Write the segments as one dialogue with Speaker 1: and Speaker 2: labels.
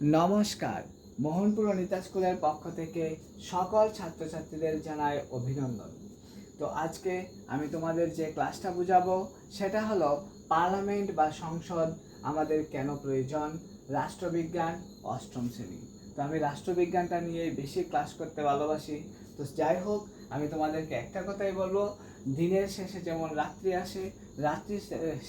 Speaker 1: নমস্কার। মোহনপুর অনিতা স্কুলের পক্ষ থেকে সকল ছাত্রছাত্রীদের জানাই অভিনন্দন। তো আজকে আমি তোমাদের যে ক্লাসটা বুঝাবো, সেটা হলো পার্লামেন্ট বা সংসদ আমাদের কেন প্রয়োজন? রাষ্ট্রবিজ্ঞান, অষ্টম শ্রেণি। তো আমি রাষ্ট্রবিজ্ঞানটা নিয়ে বেশি ক্লাস করতে ভালোবাসি। তো যাই হোক, আমি তোমাদেরকে একটা কথাই বলব, দিনের শেষে যেমন রাত্রি আসে, রাত্রির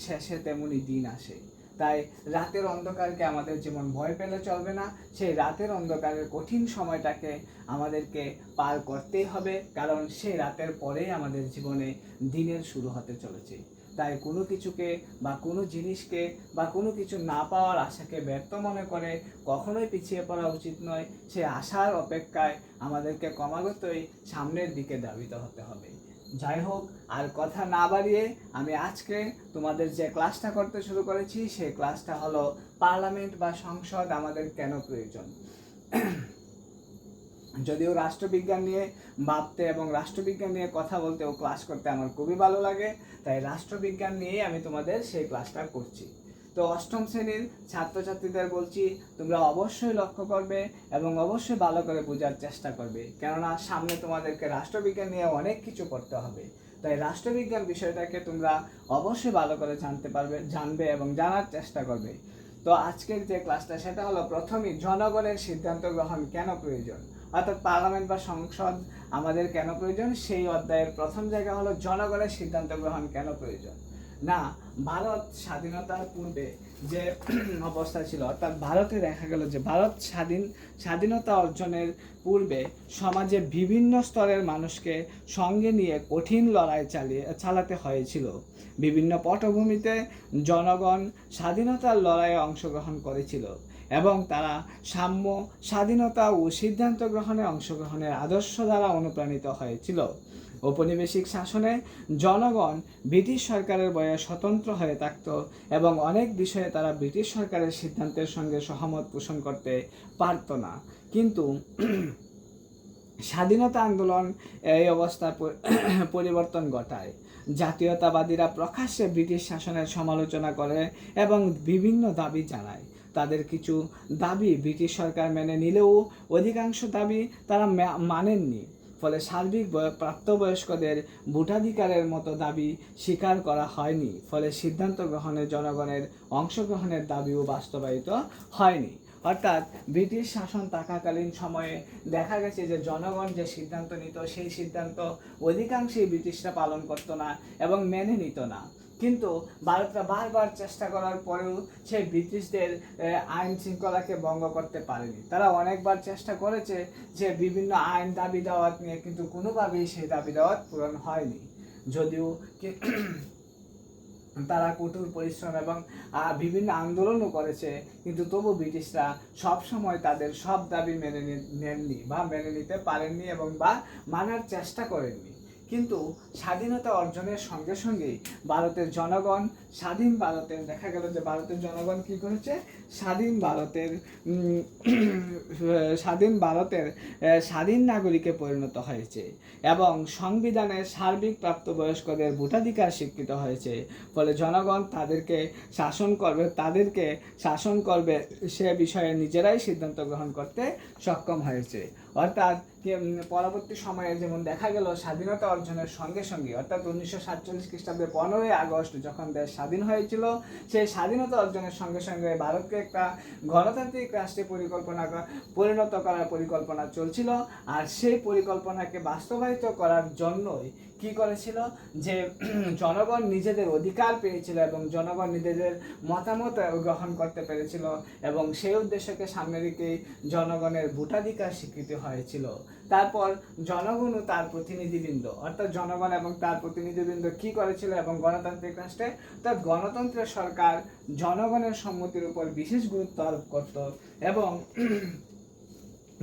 Speaker 1: শেষে তেমনই দিন আসে। তাই রাতের অন্ধকারকে আমাদের যেমন ভয় পেলে চলবে না। সেই রাতের অন্ধকারের কঠিন সময়টাকে আমাদেরকে পার করতেই হবে, কারণ সেই রাতের পরেই আমাদের জীবনে দিনের শুরু হতে চলেছে। তাই কোনো কিছুকে বা কোনো জিনিসকে বা কোনো কিছু না পাওয়ার আশাকে ব্যর্থ মনে করে কখনোই পিছিয়ে পড়া উচিত নয়। সে আশার অপেক্ষায় আমাদেরকে ক্রমাগতই সামনের দিকে ধাবিত হতে হবে। যাই হোক, আর কথা না বাড়িয়ে আমি আজকে তোমাদের যে ক্লাসটা করতে শুরু করেছি, সেই ক্লাসটা হলো পার্লামেন্ট বা সংসদ আমাদের কেন প্রয়োজন? যদিও রাষ্ট্রবিজ্ঞান নিয়ে ভাবতে এবং রাষ্ট্রবিজ্ঞান নিয়ে কথা বলতে ও ক্লাস করতে আমার খুবই ভালো লাগে, তাই রাষ্ট্রবিজ্ঞান নিয়েই আমি তোমাদের সেই ক্লাসটা করছি। তো অষ্টম শ্রেণির ছাত্রছাত্রীদের বলছি, তোমরা অবশ্যই লক্ষ্য করবে এবং অবশ্যই ভালো করে বোঝার চেষ্টা করবে। কেননা সামনে তোমাদেরকে রাষ্ট্রবিজ্ঞান নিয়ে অনেক কিছু করতে হবে। তাই রাষ্ট্রবিজ্ঞান বিষয়টাকে তোমরা অবশ্যই ভালো করে জানতে পারবে, জানবে এবং জানার চেষ্টা করবে। তো আজকের যে ক্লাসটা, সেটা হলো প্রথমেই জনগণের সিদ্ধান্ত গ্রহণ কেন প্রয়োজন? অর্থাৎ পার্লামেন্ট বা সংসদ আমাদের কেন প্রয়োজন? সেই অধ্যায়ের প্রথম জায়গা হলো জনগণের সিদ্ধান্ত গ্রহণ কেন প্রয়োজন? না, ভারত স্বাধীনতার পূর্বে যে অবস্থা ছিল, অর্থাৎ ভারতে দেখা গেল যে ভারত স্বাধীন, স্বাধীনতা অর্জনের পূর্বে সমাজে বিভিন্ন স্তরের মানুষকে সঙ্গে নিয়ে কঠিন লড়াই চালিয়ে, চালাতে হয়েছিল। বিভিন্ন পটভূমিতে জনগণ স্বাধীনতার লড়াইয়ে অংশগ্রহণ করেছিল এবং তারা সাম্য, স্বাধীনতা ও সিদ্ধান্ত গ্রহণে অংশগ্রহণের আদর্শ দ্বারা অনুপ্রাণিত হয়েছিল। ঔপনিবেশিক শাসনে জনগণ ব্রিটিশ সরকারের বয়ে স্বতন্ত্র হয়ে থাকত এবং অনেক বিষয়ে তারা ব্রিটিশ সরকারের সিদ্ধান্তের সঙ্গে সহমত পোষণ করতে পারত না। কিন্তু স্বাধীনতা আন্দোলন এই অবস্থার পরিবর্তন ঘটায়। জাতীয়তাবাদীরা প্রকাশ্যে ব্রিটিশ শাসনের সমালোচনা করে এবং বিভিন্ন দাবি জানায়। তাদের কিছু দাবি ব্রিটিশ সরকার মেনে নিলেও অধিকাংশ দাবি তারা মানেননি। ফলে সার্বিক বয়- প্রাপ্তবয়স্কদের ভোটাধিকারের মতো দাবি স্বীকার করা হয়নি। ফলে সিদ্ধান্ত গ্রহণে জনগণের অংশগ্রহণের দাবিও বাস্তবায়িত হয়নি। অর্থাৎ ব্রিটিশ শাসন থাকাকালীন সময়ে দেখা গেছে যে জনগণ যে সিদ্ধান্ত নিত, সেই সিদ্ধান্ত অধিকাংশই ব্রিটিশরা পালন করতো না এবং মেনে নিত না। কিন্তু ভারতরা বারবার চেষ্টা করার পরেও সেই ব্রিটিশদের আইন শৃঙ্খলাকে ভঙ্গ করতে পারেনি। তারা অনেকবার চেষ্টা করেছে যে বিভিন্ন আইন দাবি দাওয়াত নিয়ে, কিন্তু কোনোভাবেই সেই দাবি দাওয়াত পূরণ হয়নি। যদিও তারা কঠোর পরিশ্রম এবং বিভিন্ন আন্দোলনও করেছে, কিন্তু তবু ব্রিটিশরা সব সময় তাদের সব দাবি মেনে নেননি বা মেনে নিতে পারেননি এবং বা মানার চেষ্টা করেননি। কিন্তু স্বাধীনতা অর্জনের সঙ্গে সঙ্গেই ভারতের জনগণ, স্বাধীন ভারতের, দেখা গেল যে ভারতের জনগণ কি করেছে? স্বাধীন ভারতের স্বাধীন ভারতের স্বাধীন নাগরিকে পরিণত হয়েছে এবং সংবিধানের সার্বিক প্রাপ্তবয়স্কদের ভোটাধিকার স্বীকৃত হয়েছে। ফলে জনগণ তাদেরকে শাসন করবে, তাদেরকে শাসন করবে সে বিষয়ে নিজেরাই সিদ্ধান্ত গ্রহণ করতে সক্ষম হয়েছে। অর্থাৎ পরবর্তী সময়ে যেমন দেখা গেল স্বাধীনতা অর্জনের সঙ্গে সঙ্গে, অর্থাৎ উনিশশো সাতচল্লিশ খ্রিস্টাব্দে পনেরোই আগস্ট যখন দেশ স্বাধীন হয়েছিল, সেই স্বাধীনতা অর্জনের সঙ্গে সঙ্গে ভারতকে একটা গণতান্ত্রিক রাষ্ট্রে পরিকল্পনা পরিণত করার পরিকল্পনা চলছিল। আর সেই পরিকল্পনাকে বাস্তবায়িত করার জন্যই কি করেছিল? যে জনগণ নিজেদের অধিকার পেয়েছিল এবং জনগণ নিজেদের মতামত গ্রহণ করতে পেরেছিল এবং সেই উদ্দেশ্যকে সামনে রেখেই জনগণের ভোটাধিকার স্বীকৃতি হয়েছিল। তারপর জনগণ ও তার প্রতিনিধিবৃন্দ। অর্থাৎ জনগণ এবং তার প্রতিনিধিবৃন্দ কি করেছিল এবং গণতান্ত্রিক রাষ্ট্রে? অর্থাৎ গণতন্ত্রের সরকার জনগণের সম্মতির উপর বিশেষ গুরুত্ব আরোপ করত এবং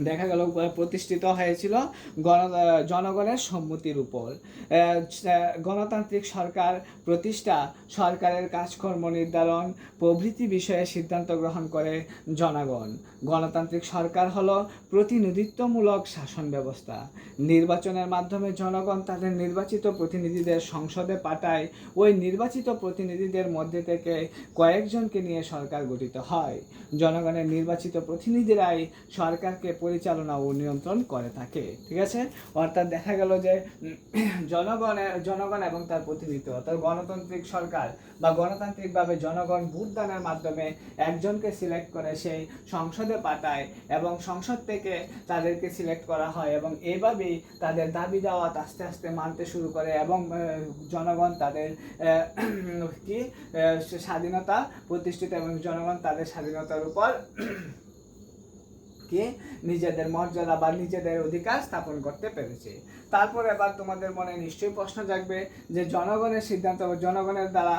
Speaker 1: দেখা গেল প্রতিষ্ঠিত হয়েছিল গণ জনগণের সম্মতির উপর। গণতান্ত্রিক সরকার প্রতিষ্ঠা, সরকারের কাজকর্ম নির্ধারণ, প্রভৃতি বিষয়ে সিদ্ধান্ত গ্রহণ করে জনগণ। গণতান্ত্রিক সরকার হল প্রতিনিধিত্বমূলক শাসন ব্যবস্থা। নির্বাচনের মাধ্যমে জনগণ তাদের নির্বাচিত প্রতিনিধিদের সংসদে পাঠায়। ওই নির্বাচিত প্রতিনিধিদের মধ্যে থেকে কয়েকজনকে নিয়ে সরকার গঠিত হয়। জনগণের নির্বাচিত প্রতিনিধিরাই সরকারকে পরিচালনা ও নিয়ন্ত্রণ করে থাকে, ঠিক আছে? অর্থাৎ দেখা গেল যে জনগণের জনগণ এবং তার প্রতিনিধিত্ব, অর্থাৎ গণতান্ত্রিক সরকার বা গণতান্ত্রিকভাবে জনগণ ভোটদানের মাধ্যমে একজনকে সিলেক্ট করে সেই সংসদে পাঠায় এবং সংসদ থেকে তাদেরকে সিলেক্ট করা হয় এবং এভাবেই তাদের দাবি দাওয়াত আস্তে আস্তে মানতে শুরু করে এবং জনগণ তাদের কি স্বাধীনতা প্রতিষ্ঠিত এবং জনগণ তাদের স্বাধীনতার উপর কি নিজেদের মর্যাদা বা নিজেদের অধিকার স্থাপন করতে পেরেছে। তারপর এবার তোমাদের মনে নিশ্চয়ই প্রশ্ন জাগবে যে জনগণের সিদ্ধান্ত বা জনগণের দ্বারা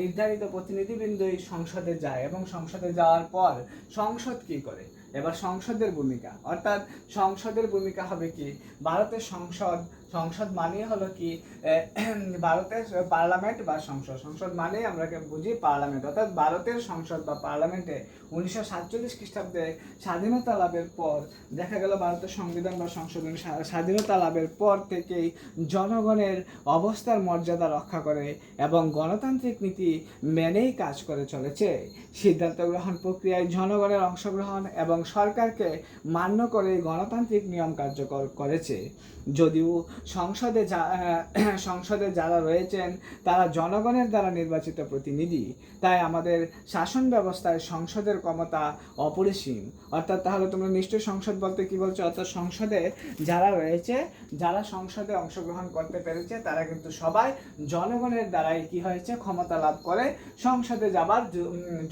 Speaker 1: নির্ধারিত প্রতিনিধিবৃন্দই সংসদে যায় এবং সংসদে যাওয়ার পর সংসদ কি করে? এবার সংসদের ভূমিকা। অর্থাৎ সংসদের ভূমিকা হবে কি? ভারতের সংসদ সংসদ মানে হলো কি ভারতের পার্লামেন্ট বা সংসদ। সংসদ মানে আমরা বুঝি পার্লামেন্ট। অর্থাৎ ভারতের সংসদ বা পার্লামেন্টে উনিশশো সাতচল্লিশ খ্রিস্টাব্দে স্বাধীনতা লাভের পর দেখা গেল ভারতের সংবিধান বা সংশোধন স্বা- স্বাধীনতা লাভের পর থেকেই জনগণের অবস্থার মর্যাদা রক্ষা করে এবং গণতান্ত্রিক নীতি মেনেই কাজ করে চলেছে। সিদ্ধান্ত গ্রহণ প্রক্রিয়ায় জনগণের অংশগ্রহণ এবং সরকারকে মান্য করে গণতান্ত্রিক নিয়ম কার্যকর করেছে। যদিও সংসদে সংসদে যারা রয়েছেন, তারা জনগণের দ্বারা নির্বাচিত প্রতিনিধি। তাই আমাদের শাসন ব্যবস্থায় সংসদের ক্ষমতা অপরিসীম। অর্থাৎ তাহলে তোমরা নিশ্চয়ই সংসদ বলতে কি বলছো? অর্থাৎ সংসদে যারা রয়েছে, যারা সংসদে অংশগ্রহণ করতে পেরেছে, তারা কিন্তু সবাই জনগণের দ্বারাই কি হয়েছে? ক্ষমতা লাভ করে সংসদে যাবার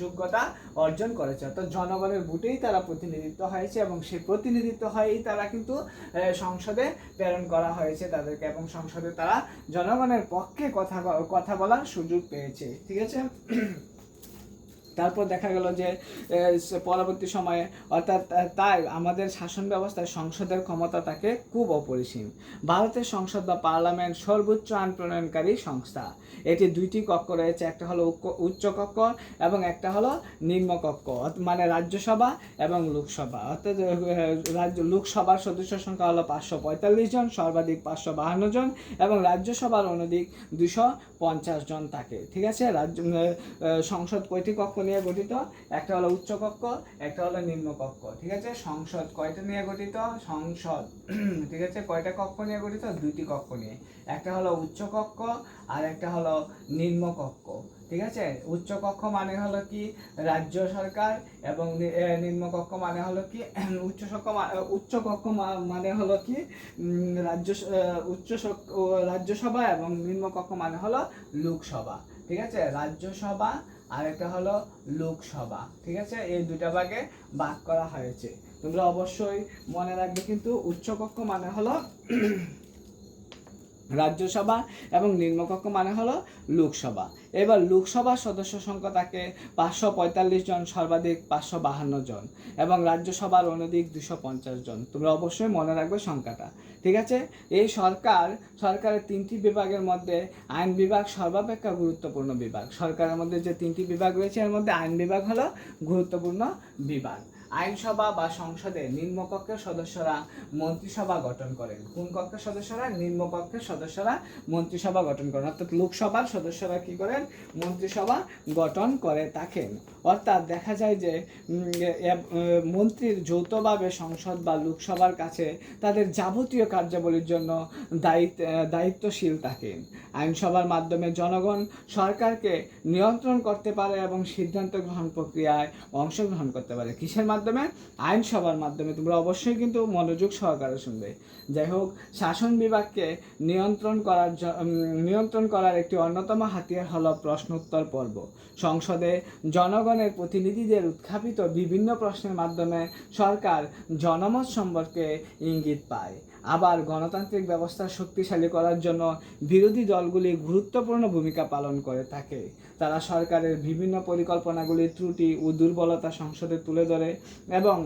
Speaker 1: যোগ্যতা অর্জন করেছে। অর্থাৎ জনগণের ভোটেই তারা প্রতিনিধিত্ব হয়েছে এবং সেই প্রতিনিধিত্ব হয়েই তারা কিন্তু সংসদে প্রেরণ করা হয়েছে। তাদেরকে এবং সংসদে তারা জনগণের পক্ষে কথা কথা বলার সুযোগ পেয়েছে ঠিক আছে? তারপর দেখা গেল যে পরবর্তী সময়ে, অর্থাৎ তাই আমাদের শাসন ব্যবস্থায় সংসদের ক্ষমতা থাকে খুব অপরিসীম। ভারতের সংসদ বা পার্লামেন্ট সর্বোচ্চ আইন প্রণয়নকারী সংস্থা। এটি দুইটি কক্ষ রয়েছে, একটা হলো উচ্চ কক্ষ এবং একটা হলো নিম্ন কক্ষ মানে রাজ্যসভা এবং লোকসভা। অর্থাৎ রাজ্য, লোকসভার সদস্য সংখ্যা হলো পাঁচশো পঁয়তাল্লিশ জন, সর্বাধিক পাঁচশো বাহান্ন জন এবং রাজ্যসভার অনধিক দুশো পঞ্চাশ জন থাকে। ঠিক আছে? রাজ্য সংসদ কয়টি কক্ষ নিয়ে গঠিত একটা হলো উচ্চ কক্ষ একটা হলো নিম্ন কক্ষ ঠিক আছে? সংসদ কয়টা নিয়ে গঠিত? সংসদ ঠিক আছে? কয়টা কক্ষ নিয়ে গঠিত? দুইটি কক্ষ নিয়ে। একটা হলো উচ্চ কক্ষ আর একটা হলো নিম্ন কক্ষ ঠিক আছে? উচ্চ কক্ষ মানে হলো কি? রাজ্য সরকার এবং নি- এ, নিম্ন কক্ষ মানে হলো কি? উচ্চ কক্ষ মা- উচ্চ কক্ষ মা- মানে হলো কি? রাজ্য উচ্চ রাজ্যসভা এবং নিম্ন কক্ষ মানে হলো লোকসভা ঠিক আছে? রাজ্যসভা আর একটা হলো লোকসভা, ঠিক আছে? এই দুটা ভাগে ভাগ করা হয়েছে। তোমরা অবশ্যই মনে রাখবে, কিন্তু উচ্চকক্ষ মানে হলো রাজ্যসভা এবং নিম্নকক্ষ মানে হলো লোকসভা। এবার লোকসভার সদস্য সংখ্যা থাকে পাঁচশো পঁয়তাল্লিশ জন, সর্বাধিক পাঁচশো বাহান্ন জন এবং রাজ্যসভার অনধিক দুশো পঞ্চাশ জন। তোমরা অবশ্যই মনে রাখবে সংখ্যাটা, ঠিক আছে? এই সরকার, সরকারের তিনটি বিভাগের মধ্যে আইন বিভাগ সর্বাপেক্ষা গুরুত্বপূর্ণ বিভাগ। সরকারের মধ্যে যে তিনটি বিভাগ রয়েছে, এর মধ্যে আইন বিভাগ হলো গুরুত্বপূর্ণ বিভাগ। আইনসভা বা সংসদে নিম্নকক্ষের সদস্যরা মন্ত্রিসভা গঠন করেন। কোন কক্ষের সদস্যরা? নিম্নকক্ষের সদস্যরা মন্ত্রিসভা গঠন করেন। অর্থাৎ লোকসভার সদস্যরা কি করেন? মন্ত্রিসভা গঠন করে থাকেন। অর্থাৎ দেখা যায় যে মন্ত্রীর যৌথভাবে সংসদ বা লোকসভার কাছে তাদের যাবতীয় কার্যাবলীর জন্য দায়িত্ব দায়িত্বশীল থাকেন। আইনসভার মাধ্যমে জনগণ সরকারকে নিয়ন্ত্রণ করতে পারে এবং সিদ্ধান্ত গ্রহণ প্রক্রিয়ায় অংশগ্রহণ করতে পারে। কিসের মাধ্যমে? আইনসভার মাধ্যমে। তোমরা অবশ্যই কিন্তু মনোযোগ সহকারে শুনবে। যাই হোক, শাসন বিভাগকে নিয়ন্ত্রণ করার নিয়ন্ত্রণ করার একটি অন্যতম হাতিয়ার হল প্রশ্নোত্তর পর্ব। সংসদে জনগণের প্রতিনিধিদের উত্থাপিত বিভিন্ন প্রশ্নের মাধ্যমে সরকার জনমত সম্পর্কে ইঙ্গিত পায়। আবার গণতান্ত্রিক ব্যবস্থা শক্তিশালী করার জন্য বিরোধী দলগুলি গুরুত্বপূর্ণ ভূমিকা পালন করে থাকে। তারা সরকারের বিভিন্ন পরিকল্পনাগুলির ত্রুটি ও দুর্বলতা সংসদে তুলে ধরে এবং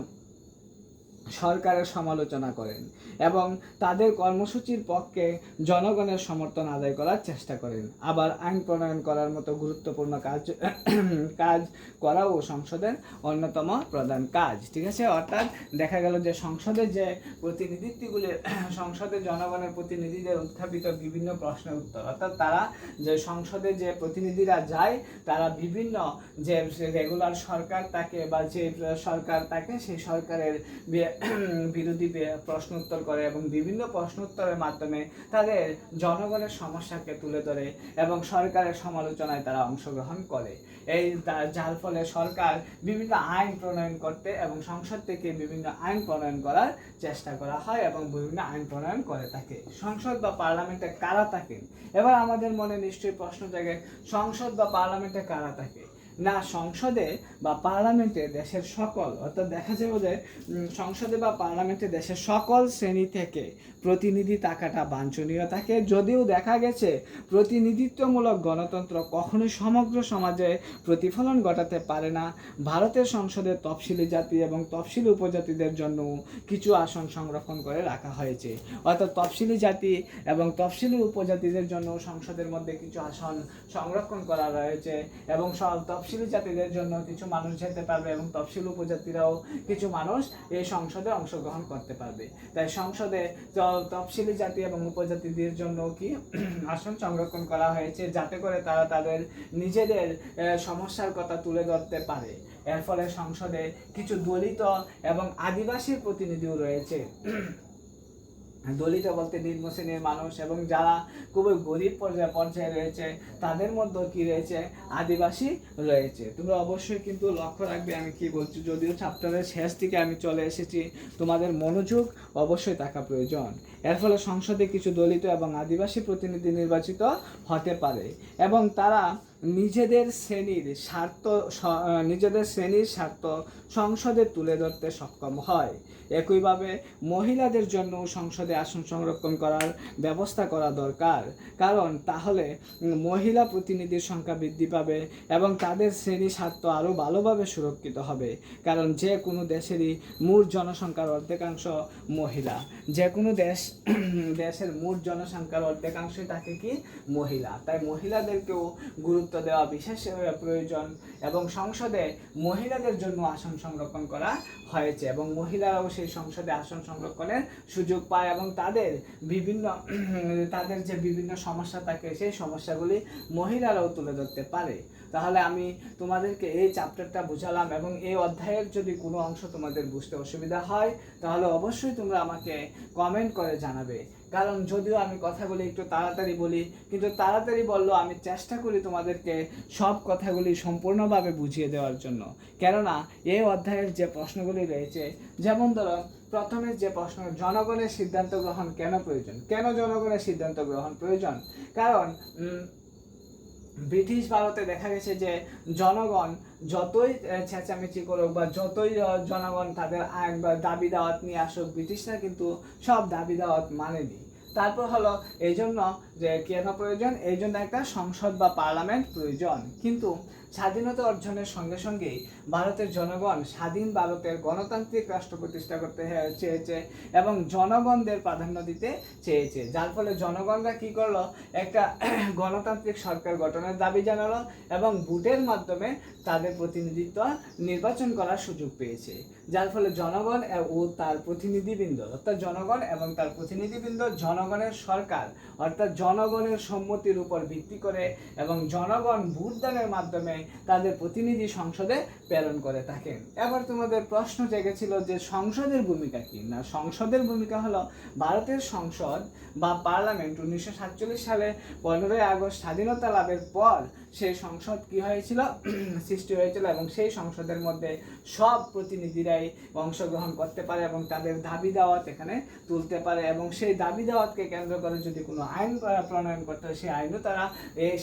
Speaker 1: সরকারের সমালোচনা করেন এবং তাদের কর্মসূচির পক্ষে জনগণের সমর্থন আদায় করার চেষ্টা করেন। আবার আইন প্রণয়ন করার মতো গুরুত্বপূর্ণ কাজ কাজ করাও সংসদের অন্যতম প্রধান কাজ। ঠিক আছে? অর্থাৎ দেখা গেল যে সংসদের যে প্রতিনিধিত্বগুলি, সংসদে জনগণের প্রতিনিধিদের উত্থাপিত বিভিন্ন প্রশ্নের উত্তর, অর্থাৎ তারা যে সংসদে যে প্রতিনিধিরা যায়, তারা বিভিন্ন যে রেগুলার সরকার তাকে বা যে সরকার তাকে, সেই সরকারের বিরোধী বে- প্রশ্ন উত্তর করে এবং বিভিন্ন প্রশ্ন উত্তরের মাধ্যমে তাদের জনগণের সমস্যাকে তুলে ধরে এবং সরকারের সমালোচনায় তারা অংশগ্রহণ করে। এই যার ফলে সরকার বিভিন্ন আইন প্রণয়ন করতে এবং সংসদ থেকে বিভিন্ন আইন প্রণয়ন করার চেষ্টা করা হয় এবং বিভিন্ন আইন প্রণয়ন করে থাকে। সংসদ বা পার্লামেন্টে কারা থাকেন? এবার আমাদের মনে নিশ্চয়ই প্রশ্ন জাগে, সংসদ বা পার্লামেন্টে কারা থাকে? না সংসদে বা পার্লামেন্টে দেশের সকল, অর্থাৎ দেখা যাবে যে সংসদে বা পার্লামেন্টে দেশের সকল শ্রেণি থেকে প্রতিনিধি থাকাটা বাঞ্ছনীয় থাকে। যদিও দেখা গেছে প্রতিনিধিত্বমূলক গণতন্ত্র কখনোই সমগ্র সমাজে প্রতিফলন ঘটাতে পারে না। ভারতের সংসদে তফসিলি জাতি এবং তফসিলি উপজাতিদের জন্য কিছু আসন সংরক্ষণ করে রাখা হয়েছে। অর্থাৎ তফসিলি জাতি এবং তফসিলি উপজাতিদের জন্য সংসদের মধ্যে কিছু আসন সংরক্ষণ করা রয়েছে এবং সব তফসিলি জাতিদের জন্য কিছু মানুষ যেতে পারবে এবং তফসিলি উপজাতিরাও কিছু মানুষ এই সংসদে অংশগ্রহণ করতে পারবে। তাই সংসদে তফসিলি জাতি এবং উপজাতিদের জন্য কি আসন সংরক্ষণ করা হয়েছে, যাতে করে তারা তাদের নিজেদের সমস্যার কথা তুলে ধরতে পারে। এর ফলে সংসদে কিছু দলিত এবং আদিবাসীর প্রতিনিধিও রয়েছে। দলিত বলতে নিম্ন শ্রেণির মানুষ এবং যারা খুবই গরিব পর্যায়ে পর্যায়ে রয়েছে, তাদের মধ্যে কি রয়েছে? আদিবাসী রয়েছে। তোমরা অবশ্যই কিন্তু লক্ষ্য রাখবে আমি কি বলছি। যদিও চ্যাপ্টারের শেষ দিকে আমি চলে এসেছি, তোমাদের মনোযোগ অবশ্যই থাকা প্রয়োজন। এর ফলে সংসদে কিছু দলিত এবং আদিবাসী প্রতিনিধি নির্বাচিত হতে পারে। এবং তারা নিজেদের শ্রেণির স্বার্থ নিজেদের শ্রেণির স্বার্থ সংসদে তুলে ধরতে সক্ষম হয়। একইভাবে মহিলাদের জন্য সংসদে আসন সংরক্ষণ করার ব্যবস্থা করা দরকার। কারণ তাহলে মহিলা প্রতিনিধির সংখ্যা বৃদ্ধি পাবে এবং তাদের শ্রেণি স্বার্থ আরও ভালোভাবে সুরক্ষিত হবে। কারণ যে কোনো দেশেরই মূল জনসংখ্যার অর্ধেকাংশ মহিলা। যে কোনো দেশ দেশের মোট জনসংখ্যার অর্ধেকাংশই থাকে কি মহিলা। তাই মহিলাদেরকেও গুরুত্ব দেওয়া বিশেষ প্রয়োজন এবং সংসদে মহিলাদের জন্য আসন সংরক্ষণ করা হয়েছে এবং মহিলারাও সেই সংসদে আসন সংরক্ষণের সুযোগ পায় এবং তাদের বিভিন্ন তাদের যে বিভিন্ন সমস্যা থাকে সেই সমস্যাগুলি মহিলারাও তুলে ধরতে পারে। তাহলে আমি তোমাদেরকে এই চ্যাপ্টারটা বুঝালাম এবং এই অধ্যায়ের যদি কোনো অংশ তোমাদের বুঝতে অসুবিধা হয়, তাহলে অবশ্যই তোমরা আমাকে কমেন্ট করে জানাবে। কারণ যদিও আমি কথাগুলি একটু তাড়াতাড়ি বলি, কিন্তু তাড়াতাড়ি বললেও আমি চেষ্টা করি তোমাদেরকে সব কথাগুলি সম্পূর্ণভাবে বুঝিয়ে দেওয়ার জন্য। কেননা, এই অধ্যায়ের যে প্রশ্নগুলি রয়েছে, যেমন ধরো, প্রথমে যে প্রশ্ন, জনগণের সিদ্ধান্ত গ্রহণ কেন প্রয়োজন? কেন জনগণের সিদ্ধান্ত গ্রহণ প্রয়োজন? কারণ ব্রিটিশ ভারতে দেখা গেছে যে জনগণ যতই ছেঁচামেচি চেঁচামেচি করুক বা যতই জনগণ তাদের দাবি দাওয়াত নিয়ে আসুক, ব্রিটিশরা কিন্তু সব দাবি দাওয়াত মানেনি। তারপর হলো এই জন্য যে কেন প্রয়োজন? এই জন্য একটা সংসদ বা পার্লামেন্ট প্রয়োজন। কিন্তু স্বাধীনতা অর্জনের সঙ্গে সঙ্গেই ভারতের জনগণ স্বাধীন ভারতের গণতান্ত্রিক রাষ্ট্র প্রতিষ্ঠা করতে চেয়েছে এবং জনগণদের প্রাধান্য দিতে চেয়েছে। যার ফলে জনগণরা কি করল? একটা গণতান্ত্রিক সরকার গঠনের দাবি জানালো এবং ভোটের মাধ্যমে তাদের প্রতিনিধিত্ব নির্বাচন করার সুযোগ পেয়েছে। যার ফলে জনগণ ও তার প্রতিনিধিবৃন্দ অর্থাৎ জনগণ এবং তার প্রতিনিধিবৃন্দ জনগণের সরকার অর্থাৎ জনগণের সম্মতির উপর ভিত্তি করে এবং জনগণ ভোটদানের মাধ্যমে তাদের প্রতিনিধি সংসদে প্রেরণ করে থাকেন। এবার তোমাদের প্রশ্ন জেগেছিল যে সংসদের ভূমিকা কি? না, সংসদের ভূমিকা হলো ভারতের সংসদ বা পার্লামেন্ট উনিশশো সাতচল্লিশ সালে পনেরোই আগস্ট স্বাধীনতা লাভের পর সেই সংসদ কি হয়েছিল? সৃষ্টি হয়েছিল এবং সেই সংসদের মধ্যে সব প্রতিনিধিরাই অংশগ্রহণ করতে পারে এবং তাদের দাবি দাওয়াত এখানে তুলতে পারে এবং সেই দাবি দাওয়াতকে কেন্দ্র করে যদি কোনো আইন প্রণয়ন করতে হয়, সেই আইনও তারা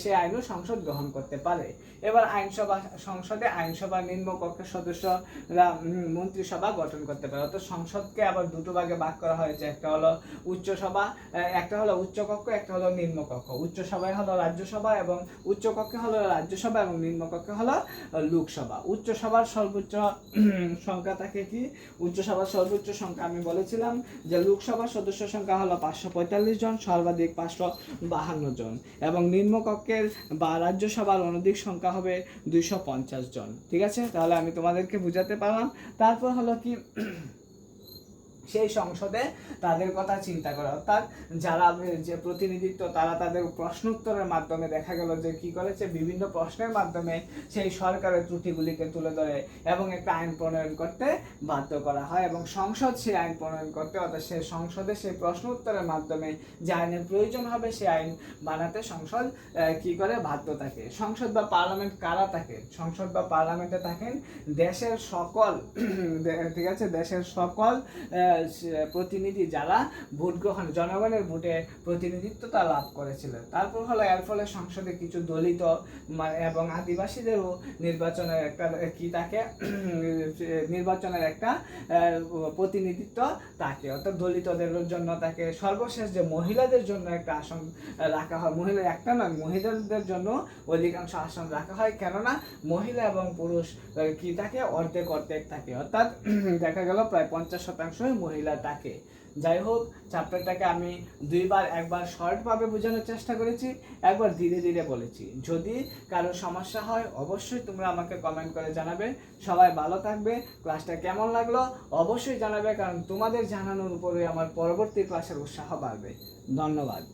Speaker 1: সেই আইনও সংসদ গ্রহণ করতে পারে। এবার আইনসভা, সংসদে আইনসভা নিম্ন কক্ষের সদস্যরা মন্ত্রিসভা গঠন করতে পারে। অর্থাৎ সংসদকে আবার দুটো ভাগে ভাগ করা হয়েছে। একটা হলো উচ্চসভা একটা হলো উচ্চকক্ষ, একটা হলো নিম্নকক্ষ। উচ্চসভায় উচ্চ হলো রাজ্যসভা এবং উচ্চ কক্ষে হলো রাজ্যসভা এবং নিম্ন কক্ষে হলো লোকসভা। উচ্চসভার সর্বোচ্চ সংখ্যা থাকে কি? উচ্চ সভার সর্বোচ্চ সংখ্যা আমি বলেছিলাম যে লোকসভার সদস্য সংখ্যা হলো পাঁচশো পঁয়তাল্লিশ জন, সর্বাধিক পাঁচশো বাহান্ন জন এবং নিম্নকক্ষের বা রাজ্যসভার অনধিক সংখ্যা হবে দুইশো পঞ্চাশ জন। ঠিক আছে? তাহলে আমি তোমাদেরকে বুঝাতে পারলাম। তারপর হলো কি? সেই সংসদে তাদের কথা চিন্তা করে। অর্থাৎ যারা যে প্রতিনিধিত্ব, তারা তাদের প্রশ্ন উত্তরের মাধ্যমে দেখা গেল যে কি করেছে, বিভিন্ন প্রশ্নের মাধ্যমে সেই সরকারের ত্রুটিগুলিকে তুলে ধরে এবং একটা আইন প্রণয়ন করতে বাধ্য করা হয় এবং সংসদ সেই আইন প্রণয়ন করতে, অর্থাৎ সেই সংসদে সেই প্রশ্ন উত্তরের মাধ্যমে যে আইনের প্রয়োজন হবে সেই আইন বানাতে সংসদ কি করে? বাধ্য থাকে। সংসদ বা পার্লামেন্ট কারা থাকে? সংসদ বা পার্লামেন্টে থাকেন দেশের সকল ঠিক আছে? দেশের সকল স- প্রতিনিধি যারা ভোট গ্রহণ, জনগণের ভোটে প্রতিনিধিত্বতা লাভ করেছিলেন তারপর হলো এর ফলে সংসদে কিছু দলিত এবং আদিবাসীদেরও নির্বাচনের একটা, কি থাকে নির্বাচনের একটা প্রতিনিধিত্ব থাকে অর্থাৎ দলিতদের জন্য তাকে সর্বশেষ যে মহিলাদের জন্য একটা আসন রাখা হয়, মহিলা একটা নয়, মহিলাদের জন্য অধিকাংশ আসন রাখা হয়। কেননা মহিলা এবং পুরুষ কি থাকে অর্ধেক অর্ধেক থাকে অর্থাৎ দেখা গেল প্রায় পঞ্চাশ শতাংশই মহিলা তাকে। যাই হোক চ্যাপ্টারটাকে আমি দুইবার, একবার শর্টভাবে বোঝানোর চেষ্টা করেছি, একবার ধীরে ধীরে বলেছি। যদি কারও সমস্যা হয়, অবশ্যই তোমরা আমাকে কমেন্ট করে জানাবে। সবাই ভালো থাকবে। ক্লাসটা কেমন লাগল? অবশ্যই জানাবে, কারণ তোমাদের জানানোর উপরে আমার পরবর্তী ক্লাসের উৎসাহ বাড়বে। ধন্যবাদ।